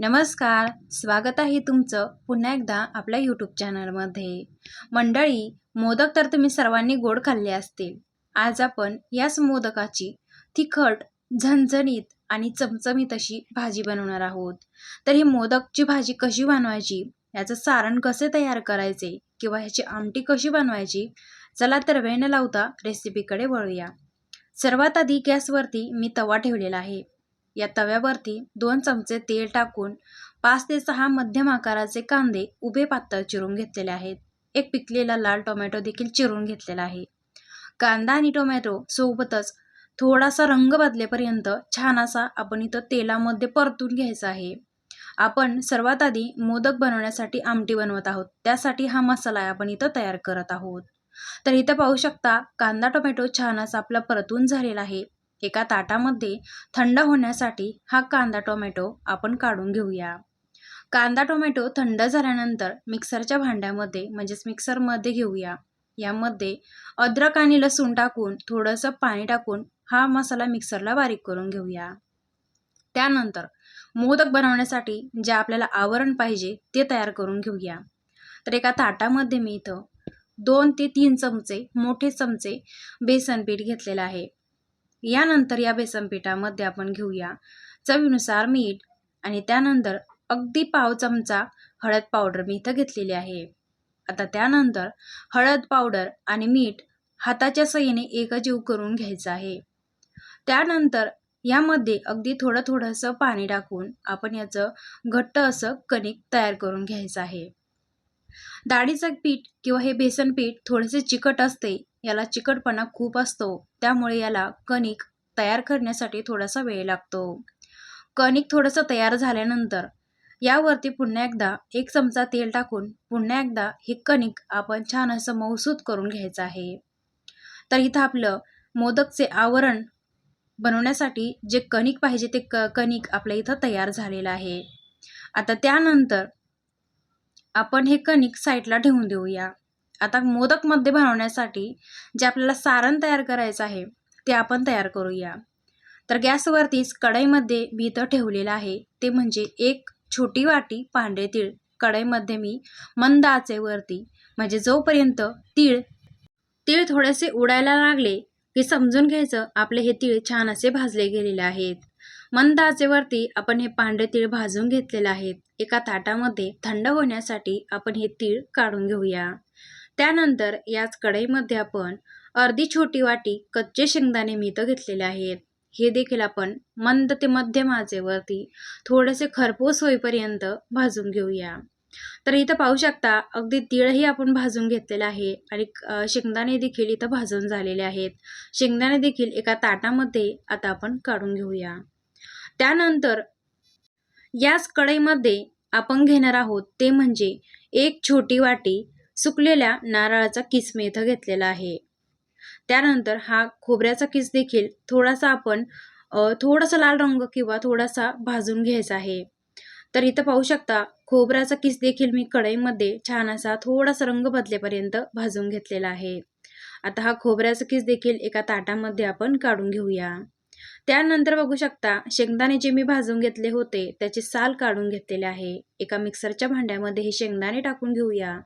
नमस्कार स्वागत आहे तुमचं पुन्हा एकदा आपल्या यूट्यूब चॅनलमध्ये मंडळी मोदक तर तुम्ही सर्वांनी गोड खाल्ले असतील. आज आपण याच मोदकाची तिखट झणझणीत आणि चमचमीत अशी भाजी बनवणार आहोत. तर ही मोदकची भाजी कशी बनवायची याचं सारण कसे तयार करायचे किंवा ह्याची आमटी कशी बनवायची चला तर वेळ न लावता रेसिपीकडे वळूया. सर्वात आधी गॅसवरती मी तवा ठेवलेला आहे. या तव्यावरती दोन चमचे तेल टाकून पाच ते सहा मध्यम आकाराचे कांदे उभे पातळ चिरून घेतलेले आहेत. एक पिकलेला लाल टोमॅटो देखील चिरून घेतलेला आहे. कांदा आणि टोमॅटो सोबतच थोडासा रंग बदलेपर्यंत छान असा आपण इथं तेलामध्ये परतून घ्यायचा आहे. आपण सर्वात आधी मोदक बनवण्यासाठी आमटी बनवत आहोत. त्यासाठी हा मसाला आपण इथं तयार करत आहोत. तर इथं पाहू शकता कांदा टोमॅटो छान असा आपला परतून झालेला आहे. एका ताटामध्ये थंड होण्यासाठी हा कांदा टोमॅटो आपण काढून घेऊया. कांदा टोमॅटो थंड झाल्यानंतर मिक्सरच्या भांड्यामध्ये म्हणजेच मिक्सरमध्ये घेऊया. यामध्ये अद्रक आणि लसूण टाकून थोडंसं पाणी टाकून हा मसाला मिक्सरला बारीक करून घेऊया. त्यानंतर मोदक बनवण्यासाठी जे आपल्याला आवरण पाहिजे ते तयार करून घेऊया. तर एका ताटामध्ये मी इथं दोन ते तीन चमचे मोठे चमचे बेसन पीठ घेतलेलं आहे. यानंतर या बेसन पिठामध्ये आपण घेऊया चवीनुसार मीठ आणि त्यानंतर अगदी पाव चमचा हळद पावडर मी इथं घेतलेली आहे. आता त्यानंतर हळद पावडर आणि मीठ हाताच्या सयीने एकजीव करून घ्यायचं आहे. त्यानंतर यामध्ये अगदी थोडं थोडंसं पाणी टाकून आपण याचं घट्ट असं कणिक तयार करून घ्यायचं आहे. डाळीचं पीठ किंवा हे बेसन पीठ थोडेसे चिकट असते याला चिकटपणा खूप असतो. त्यामुळे याला कणिक तयार करण्यासाठी थोडासा वेळ लागतो. कणिक थोडंसं तयार झाल्यानंतर यावरती पुन्हा एकदा एक चमचा तेल टाकून पुन्हा एकदा हे कणिक आपण छान असं मौसूद करून घ्यायचं आहे. तर इथं आपलं मोदकचे आवरण बनवण्यासाठी जे कणिक पाहिजे ते क कणिक आपल्या इथं तयार झालेलं आहे. आता त्यानंतर आपण हे कणिक साईडला ठेवून देऊया. आता मोदकमध्ये बनवण्यासाठी जे आपल्याला सारण तयार करायचं आहे ते आपण तयार करूया. तर गॅसवरतीच कढईमध्ये मी इथं ठेवलेलं आहे ते म्हणजे एक छोटी वाटी पांढरे तीळ. कढईमध्ये मी मंद आचेवरती म्हणजे जोपर्यंत तीळ तीळ थोडेसे उडायला लागले की समजून घ्यायचं आपले हे तीळ छान असे भाजले गेलेले आहेत. मंद आचेवरती आपण हे पांढरे तीळ भाजून घेतलेले आहेत. एका ताटामध्ये थंड होण्यासाठी आपण हे तीळ काढून घेऊया. त्यानंतर याच कढईमध्ये आपण अर्धी छोटी वाटी कच्चे शेंगदाणे मीत घेतलेले आहेत. हे देखील आपण मंद ते मध्यम आचेवरती थोडेसे खरपूस होईपर्यंत भाजून घेऊया. तर इथं पाहू शकता अगदी तिळही आपण भाजून घेतलेलं आहे आणि शेंगदाणे देखील इथं भाजून झालेले आहेत. शेंगदाणे देखील एका ताटामध्ये आता आपण काढून घेऊया. त्यानंतर याच कढईमध्ये आपण घेणार आहोत ते म्हणजे एक छोटी वाटी सुकलेल्या नारळाचा किस मी इथं घेतलेला आहे. त्यानंतर हा खोबऱ्याचा किस देखील थोडासा आपण थोडासा लाल रंग किंवा थोडासा भाजून घ्यायचा आहे. तर इथं पाहू शकता खोबऱ्याचा किस देखील मी कढईमध्ये छान असा थोडासा रंग बदलेपर्यंत भाजून घेतलेला आहे. आता हा खोबऱ्याचा किस देखील एका ताटामध्ये आपण काढून घेऊया. त्यानंतर बघू शकता शेंगदाणे जे मी भाजून घेतले होते त्याचे साल काढून घेतलेले आहे. एका मिक्सरच्या भांड्यामध्ये हे शेंगदाणे टाकून घेऊया.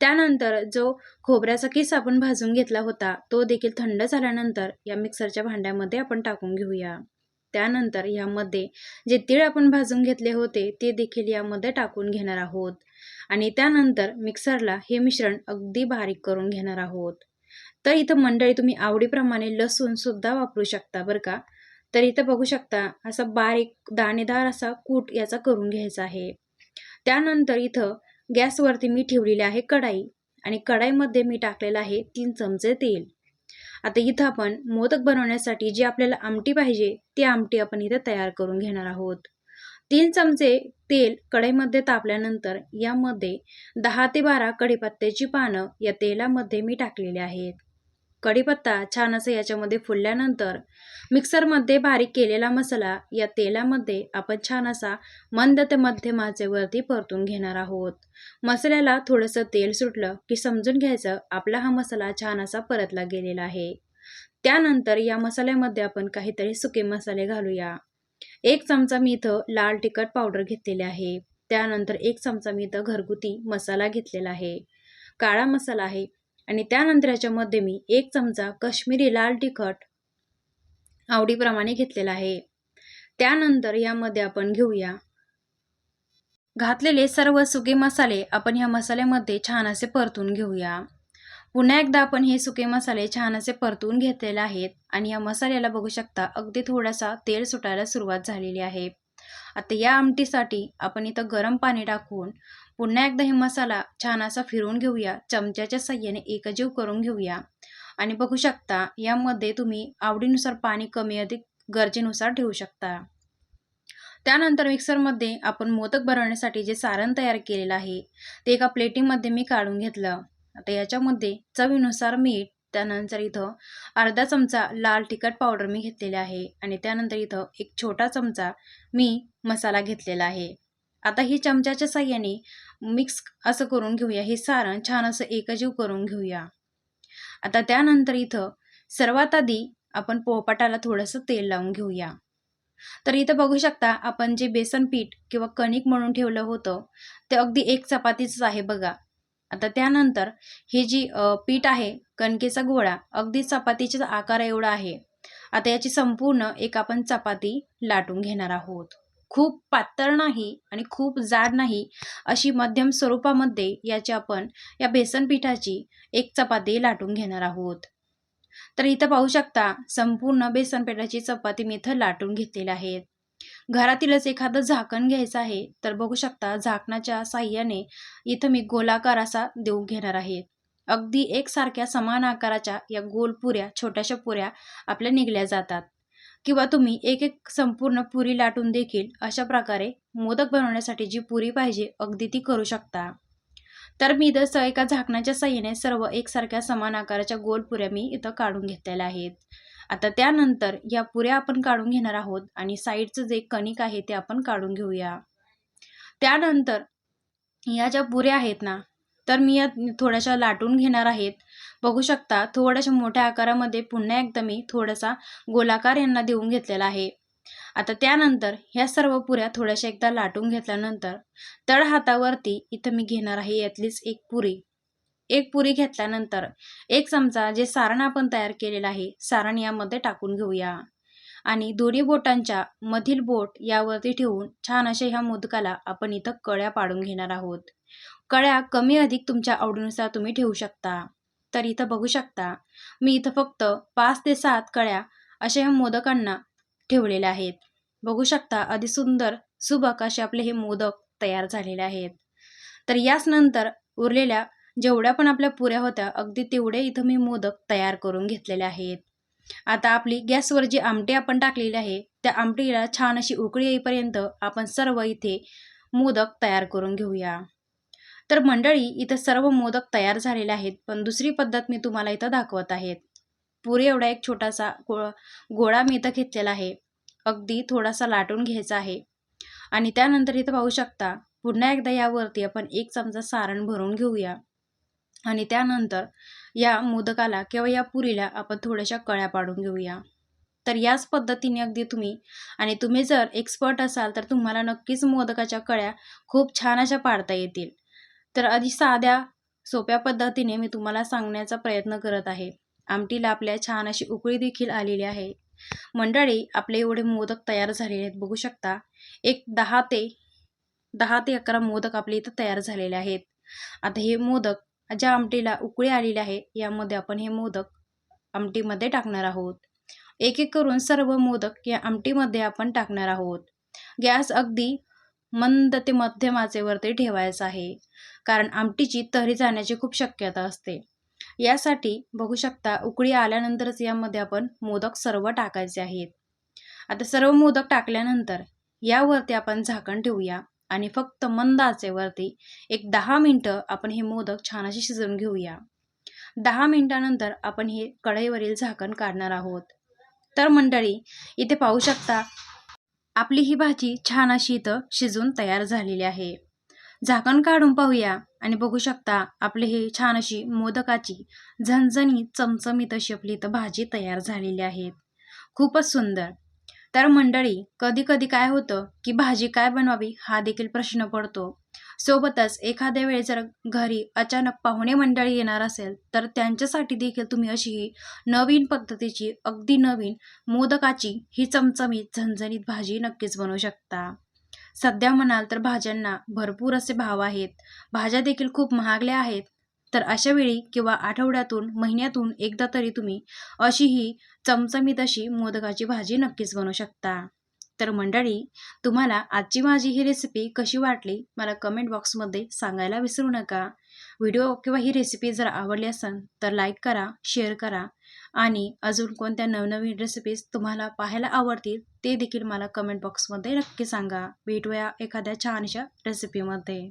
त्यानंतर जो खोबऱ्याचा किस आपण भाजून घेतला होता तो देखील थंड झाल्यानंतर या मिक्सरच्या भांड्यामध्ये आपण टाकून घेऊया. त्यानंतर यामध्ये जे तीळ आपण भाजून घेतले होते ते देखील यामध्ये टाकून घेणार आहोत. आणि त्यानंतर मिक्सरला हे मिश्रण अगदी बारीक करून घेणार आहोत. तर इथं मंडळी तुम्ही आवडीप्रमाणे लसूण सुद्धा वापरू शकता बरं का? तर इथं बघू शकता असा बारीक दाणेदार असा कूट याचा करून घ्यायचा आहे. त्यानंतर इथं गॅसवरती मी ठेवलेली आहे कढाई आणि कढाईमध्ये मी टाकलेलं आहे तीन चमचे तेल. आता इथं आपण मोदक बनवण्यासाठी जी आपल्याला आमटी पाहिजे ती आमटी आपण इथं तयार करून घेणार आहोत. तीन चमचे तेल कढईमध्ये तापल्यानंतर यामध्ये दहा ते बारा कढीपत्त्याची पानं या तेलामध्ये मी टाकलेली आहेत. कढीपत्ता छान असं याच्यामध्ये फुलल्यानंतर मिक्सरमध्ये बारीक केलेला मसाला या तेलामध्ये आपण छान असा मंद ते मध्यम आचेवरती परतून घेणार आहोत. मसाल्याला थोडंसं तेल सुटलं की समजून घ्यायचं आपला हा मसाला छान असा परतला गेलेला आहे. त्यानंतर या मसाल्यामध्ये आपण काहीतरी सुके मसाले घालूया. एक चमचा मी इथं लाल तिखट पावडर घेतलेली आहे. त्यानंतर एक चमचा मी इथं घरगुती मसाला घेतलेला आहे. काळा मसाला आहे. आणि त्यानंतर याच्यामध्ये मी एक चमचा कश्मीरी लाल तिखट आवडीप्रमाणे घेतलेला आहे. त्यानंतर यामध्ये आपण घेऊया. घातलेले सर्व सुके मसाले आपण ह्या मसाल्यामध्ये छान असे परतून घेऊया. पुन्हा एकदा आपण हे सुके मसाले छान असे परतून घेतलेले आहेत आणि या मसाल्याला बघू शकता अगदी थोडासा तेल सुटायला सुरुवात झालेली आहे. आता या आमटीसाठी आपण इथं गरम पाणी टाकून पुन्हा एकदा हे मसाला छान असा फिरवून घेऊया. चमच्याच्या साह्याने एकजीव करून घेऊया. आणि बघू शकता यामध्ये तुम्ही आवडीनुसार पाणी कमी अधिक गरजेनुसार ठेवू शकता. त्यानंतर मिक्सरमध्ये आपण मोदक भरवण्यासाठी जे सारण तयार केलेलं आहे ते एका प्लेटीमध्ये मी काढून घेतलं. आता याच्यामध्ये चवीनुसार मीठ त्यानंतर इथं अर्धा चमचा लाल तिखट पावडर मी घेतलेला आहे आणि त्यानंतर इथं एक छोटा चमचा मी मसाला घेतलेला आहे. आता ही चमच्याच्या साह्याने मिक्स असं करून घेऊया. हे सारण छान असं एकजीव करून घेऊया. आता त्यानंतर इथं सर्वात आधी आपण पोहपाटाला थोडंसं तेल लावून घेऊया. तर इथं बघू शकता आपण जे बेसन पीठ किंवा कणिक म्हणून ठेवलं होतं ते अगदी एक चपातीचंच आहे बघा. आता त्यानंतर हे जी पीठ आहे कणकेचा गोळा अगदी चपातीच्या आकार एवढा आहे. आता याची संपूर्ण एक आपण चपाती लाटून घेणार आहोत. खूप पातळ नाही आणि खूप जाड नाही अशी मध्यम स्वरूपामध्ये याची आपण या बेसन पिठाची एक चपाती लाटून घेणार आहोत. तर इथं पाहू शकता संपूर्ण बेसन पिठाची चपाती मी इथं लाटून घेतलेल्या आहेत घरातीलच एखादं झाकण घ्यायचं आहे तर बघू शकता झाकणाच्या साह्याने इथं मी गोलाकार असा देऊ घेणार आहे. अगदी एकसारख्या समान आकाराच्या या गोल पुऱ्या छोट्याशा पुऱ्या आपल्या निघल्या जातात. किंवा तुम्ही एक एक संपूर्ण पुरी लाटून देखील अशा प्रकारे मोदक बनवण्यासाठी जी पुरी पाहिजे अगदी ती करू शकता. तर मी इथं एका झाकणाच्या साह्याने सर्व एकसारख्या समान आकाराच्या गोल पुऱ्या मी इथं काढून घेतलेल्या आहेत. आता त्यानंतर या पुऱ्या आपण काढून घेणार आहोत आणि साईडचं जे कणिक आहे ते आपण काढून घेऊया. त्यानंतर या ज्या पुऱ्या आहेत ना तर मी या थोड्याशा लाटून घेणार आहेत. बघू शकता थोड्याशा मोठ्या आकारामध्ये पुन्हा एकदा मी थोडासा गोलाकार यांना देऊन घेतलेला आहे. आता त्यानंतर ह्या सर्व पुऱ्या थोड्याशा एकदा लाटून घेतल्यानंतर तळ हातावरती इथं मी घेणार आहे यातलीच एक पुरी. एक पुरी घेतल्यानंतर एक चमचा जे सारण आपण तयार केलेलं आहे सारण यामध्ये टाकून घेऊया. आणि दोन्ही बोटांच्या मधील बोट यावरती ठेवून छान अशा ह्या मोदकाला आपण इथं कळ्या पाडून घेणार आहोत. कळ्या कमी अधिक तुमच्या आवडीनुसार तुम्ही ठेवू शकता. तर इथं बघू शकता. मी इथं फक्त पाच ते सात कळ्या अशा ह्या मोदकांना ठेवलेल्या आहेत. बघू शकता अति सुंदर सुबक असे आपले हे मोदक तयार झालेले आहेत. तर याच नंतर उरलेल्या जेवढ्या पण आपल्या पुऱ्या होत्या अगदी तेवढे इथं मी मोदक तयार करून घेतलेले आहेत. आता आपली गॅसवर जी आमटी आपण टाकलेली आहे त्या आमटीला छान अशी उकळी येईपर्यंत आपण सर्व इथे मोदक तयार करून घेऊया. तर मंडळी इथं सर्व मोदक तयार झालेले आहेत पण दुसरी पद्धत मी तुम्हाला इथं दाखवत आहेत पुरे एवढा एक छोटासा गो गोळा मी इथं घेतलेला आहे. अगदी थोडासा लाटून घ्यायचा आहे. आणि त्यानंतर इथं पाहू शकता पुन्हा एकदा यावरती आपण एक चमचा सारण भरून घेऊया. आणि त्यानंतर या मोदकाला किंवा या पुरीला आपण थोड्याशा कळ्या पाडून घेऊया. तर याच पद्धतीने अगदी तुम्ही आणि तुम्ही जर एक्सपर्ट असाल तर तुम्हाला नक्कीच मोदकाच्या कळ्या खूप छान अशा पाडता येतील. तर आधी साध्या सोप्या पद्धतीने मी तुम्हाला सांगण्याचा प्रयत्न करत आहे. आमटीला आपल्या छान अशी उकळी देखील आलेली आहे. मंडळी आपले एवढे मोदक तयार झालेले आहेत बघू शकता. एक दहा ते दहा ते अकरा मोदक आपले इथं तयार झालेले आहेत. आता हे मोदक ज्या आमटीला उकळी आलेली आहे यामध्ये आपण हे मोदक आमटीमध्ये टाकणार आहोत. एक एक करून सर्व मोदक या आमटीमध्ये आपण टाकणार आहोत. गॅस अगदी मंद ते मध्यम आचेवरती ठेवायचा आहे. कारण आमटीची तहरी जाण्याची खूप शक्यता असते. यासाठी बघू शकता उकळी आल्यानंतरच यामध्ये आपण मोदक सर्व टाकायचे आहेत. आता सर्व मोदक टाकल्यानंतर यावरती आपण झाकण ठेवूया आणि फक्त मंद आचेवरती एक दहा मिनटं आपण हे मोदक छान असे शिजवून घेऊया. दहा मिनटानंतर आपण हे कढईवरील झाकण काढणार आहोत. तर मंडळी इथे पाहू शकता आपली ही भाजी छान अशी इथं शिजून तयार झालेली आहे. झाकण काढून पाहूया. आणि बघू शकता आपली ही छान अशी मोदकाची झणझणी चमचमीत अशी आपली इथं भाजी तयार झालेली आहे खूपच सुंदर. तर मंडळी कधी कधी काय होतं की भाजी काय बनवावी हा देखील प्रश्न पडतो. सोबतच एखाद्या वेळी जर घरी अचानक पाहुणे मंडळी येणार असेल तर त्यांच्यासाठी देखील तुम्ही अशी ही नवीन पद्धतीची अगदी नवीन मोदकाची ही चमचमीत झणझणीत भाजी नक्कीच बनवू शकता. सध्या म्हणाल तर भाज्यांना भरपूर असे भाव आहेत. भाज्या देखील खूप महागल्या आहेत. तर अशा वेळी किंवा आठवड्यातून महिन्यातून एकदा तरी तुम्ही अशी ही चमचमीत अशी मोदकाची भाजी नक्कीच बनवू शकता. तर मंडळी तुम्हाला आजची माझी ही रेसिपी कशी वाटली? मला कमेंट बॉक्समध्ये सांगायला विसरू नका. व्हिडिओ किंवा ही रेसिपी जर आवडली असेल तर लाईक करा शेअर करा. आणि अजून कोणत्या नवनवीन रेसिपीज तुम्हाला पाहायला आवडतील ते देखील मला कमेंट बॉक्समध्ये नक्की सांगा. भेटूया एखाद्या छानशा रेसिपीमध्ये